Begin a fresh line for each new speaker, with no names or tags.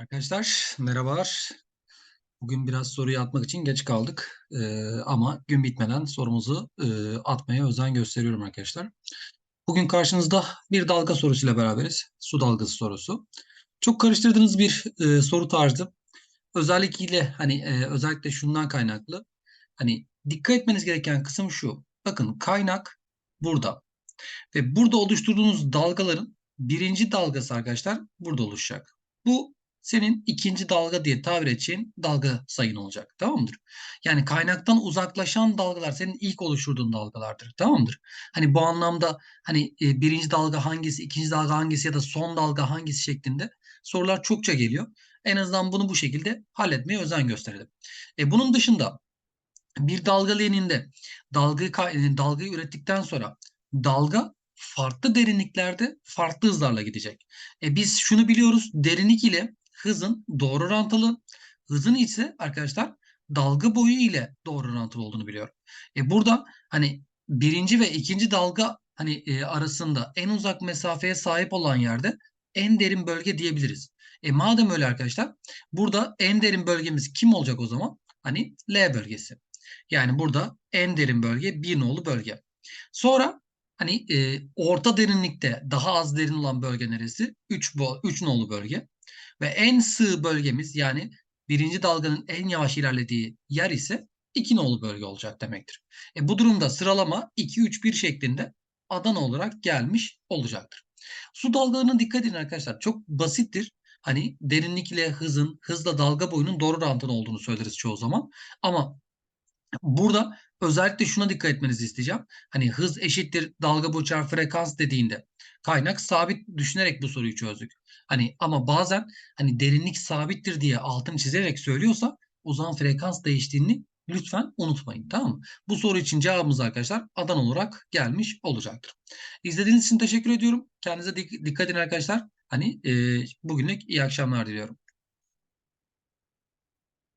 Arkadaşlar merhabalar. Bugün biraz soruyu atmak için geç kaldık. Ee, ama gün bitmeden sorumuzu e, atmaya özen gösteriyorum arkadaşlar. Bugün karşınızda bir dalga sorusuyla beraberiz. Su dalgası sorusu. Çok karıştırdığınız bir e, soru tarzı. Özellikle hani e, özellikle şundan kaynaklı. Hani dikkat etmeniz gereken kısım şu. Bakın kaynak burada. Ve burada oluşturduğunuz dalgaların birinci dalgası arkadaşlar burada oluşacak. Bu senin ikinci dalga diye tabir edeceğin dalga sayın olacak. Tamamdır. Yani kaynaktan uzaklaşan dalgalar senin ilk oluşturduğun dalgalardır. Tamamdır. Hani bu anlamda hani e, birinci dalga hangisi, ikinci dalga hangisi ya da son dalga hangisi şeklinde sorular çokça geliyor. En azından bunu bu şekilde halletmeye özen gösterelim. E, bunun dışında bir dalga leğeninde dalgayı, dalgayı ürettikten sonra dalga farklı derinliklerde farklı hızlarla gidecek. E biz şunu biliyoruz derinlik ile hızın doğru orantılı. Hızın ise arkadaşlar dalga boyu ile doğru orantılı olduğunu biliyorum. E burada hani birinci ve ikinci dalga hani e, arasında en uzak mesafeye sahip olan yerde en derin bölge diyebiliriz. E madem öyle arkadaşlar burada en derin bölgemiz kim olacak o zaman? Hani L bölgesi. Yani burada en derin bölge bir nolu bölge. Sonra hani e, orta derinlikte daha az derin olan bölge neresi? 3 3 nolu bölge. Ve en sığ bölgemiz yani birinci dalganın en yavaş ilerlediği yer ise 2 nolu bölge olacak demektir. E, bu durumda sıralama 2-3-1 şeklinde Adana olarak gelmiş olacaktır. Su dalgalarına dikkat edin arkadaşlar. Çok basittir. Hani derinlik ile hızın, hızla dalga boyunun doğru orantılı olduğunu söyleriz çoğu zaman. Ama burada özellikle şuna dikkat etmenizi isteyeceğim. Hani hız eşittir dalga boyu çarpı frekans dediğinde kaynak sabit düşünerek bu soruyu çözdük. Hani ama bazen hani derinlik sabittir diye altını çizerek söylüyorsa o zaman frekans değiştiğini lütfen unutmayın tamam mı? Bu soru için cevabımız arkadaşlar adan olarak gelmiş olacaktır. İzlediğiniz için teşekkür ediyorum. Kendinize dikkat edin arkadaşlar. Hani e, bugünlük iyi akşamlar diliyorum.